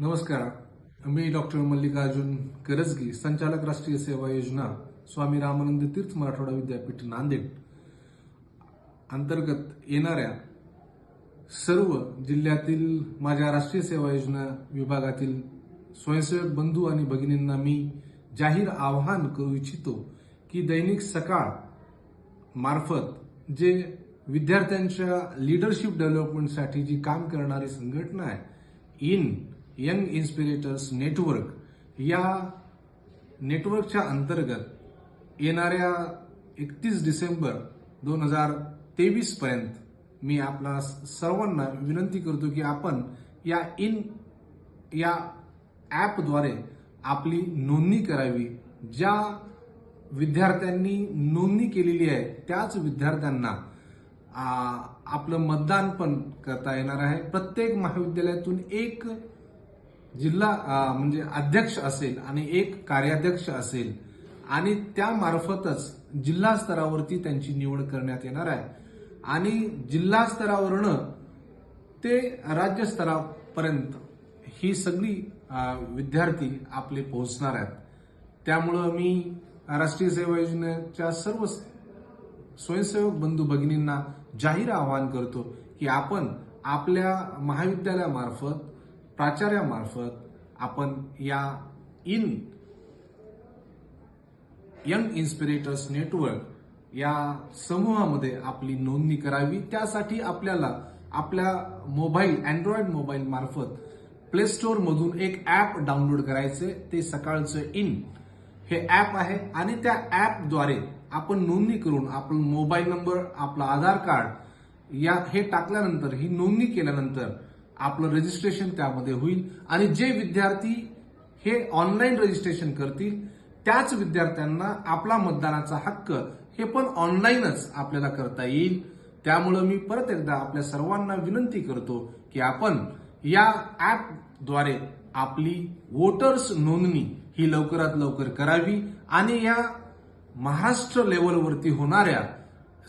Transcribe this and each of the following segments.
नमस्कार. मी डॉक्टर मल्लिकार्जुन करजगी संचालक राष्ट्रीय सेवा योजना स्वामी रामानंद तीर्थ मराठवाडा विद्यापीठ नांदेड. अंतर्गत येणाऱ्या सर्व जिल्ह्यातील माझ्या राष्ट्रीय सेवा योजना विभागातील स्वयंसेवक बंधू आणि भगिनींना मी जाहीर आवाहन करू इच्छितो की दैनिक सकाळ मार्फत जे विद्यार्थ्यांच्या लिडरशिप डेव्हलपमेंटसाठी जी काम करणारी संघटना आहे इन यंग इन्स्पिरेटर्स नेटवर्क या नेटवर्कच्या अंतर्गत येणाऱ्या एकतीस डिसेंबर दोन हजार तेवीसपर्यंत मी आपला सर्वांना विनंती करतो की आपण या इन या ॲपद्वारे आपली नोंदणी करावी. ज्या विद्यार्थ्यांनी नोंदणी केलेली आहे त्याच विद्यार्थ्यांना आपलं मतदान पण करता येणार आहे. प्रत्येक महाविद्यालयातून एक जिल्हा म्हणजे अध्यक्ष असेल आणि एक कार्याध्यक्ष असेल आणि त्यामार्फतच जिल्हा स्तरावरती त्यांची निवड करण्यात येणार आहे. आणि जिल्हा स्तरावरनं ते राज्य स्तरापर्यंत ही सगळी विद्यार्थी आपले पोहोचणार आहेत. त्यामुळं मी राष्ट्रीय सेवा योजनेच्या सर्व स्वयंसेवक बंधू भगिनींना जाहीर आवाहन करतो की आपण आपल्या महाविद्यालयामार्फत प्राचार्यामार्फत आपण या इन यंग इन्स्पिरेटर्स नेटवर्क या समूहामध्ये आपली नोंदणी करावी. त्यासाठी आपल्याला आपल्या मोबाईल अँड्रॉइड मोबाईल मार्फत प्ले स्टोअर मधून एक ऍप डाउनलोड करायचे. ते सकाळचं इन हे ऍप आहे आणि त्या ऍपद्वारे आपण नोंदणी करून आपण मोबाईल नंबर आपला आधार कार्ड या हे टाकल्यानंतर ही नोंदणी केल्यानंतर आपलं रजिस्ट्रेशन त्यामध्ये होईल. आणि जे विद्यार्थी हे ऑनलाईन रजिस्ट्रेशन करतील त्याच विद्यार्थ्यांना आपला मतदानाचा हक्क हे पण ऑनलाईनच आपल्याला करता येईल. त्यामुळं मी परत एकदा आपल्या सर्वांना विनंती करतो की आपण या ॲपद्वारे आपली वोटर्स नोंदणी ही लवकरात लवकर करावी. आणि या महाराष्ट्र लेवलवरती होणाऱ्या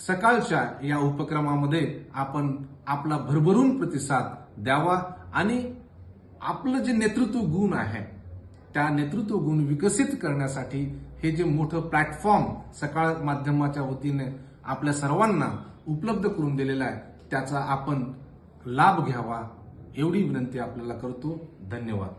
सकाळच्या या उपक्रमामध्ये आपण आपला भरभरून प्रतिसाद द्यावा आणि आपलं जे नेतृत्व गुण आहे त्या नेतृत्व गुण विकसित करण्यासाठी हे जे मोठं प्लॅटफॉर्म सकाळ माध्यमाच्या वतीने आपल्या सर्वांना उपलब्ध करून दिलेला आहे त्याचा आपण लाभ घ्यावा एवढी विनंती आपल्याला करतो. धन्यवाद.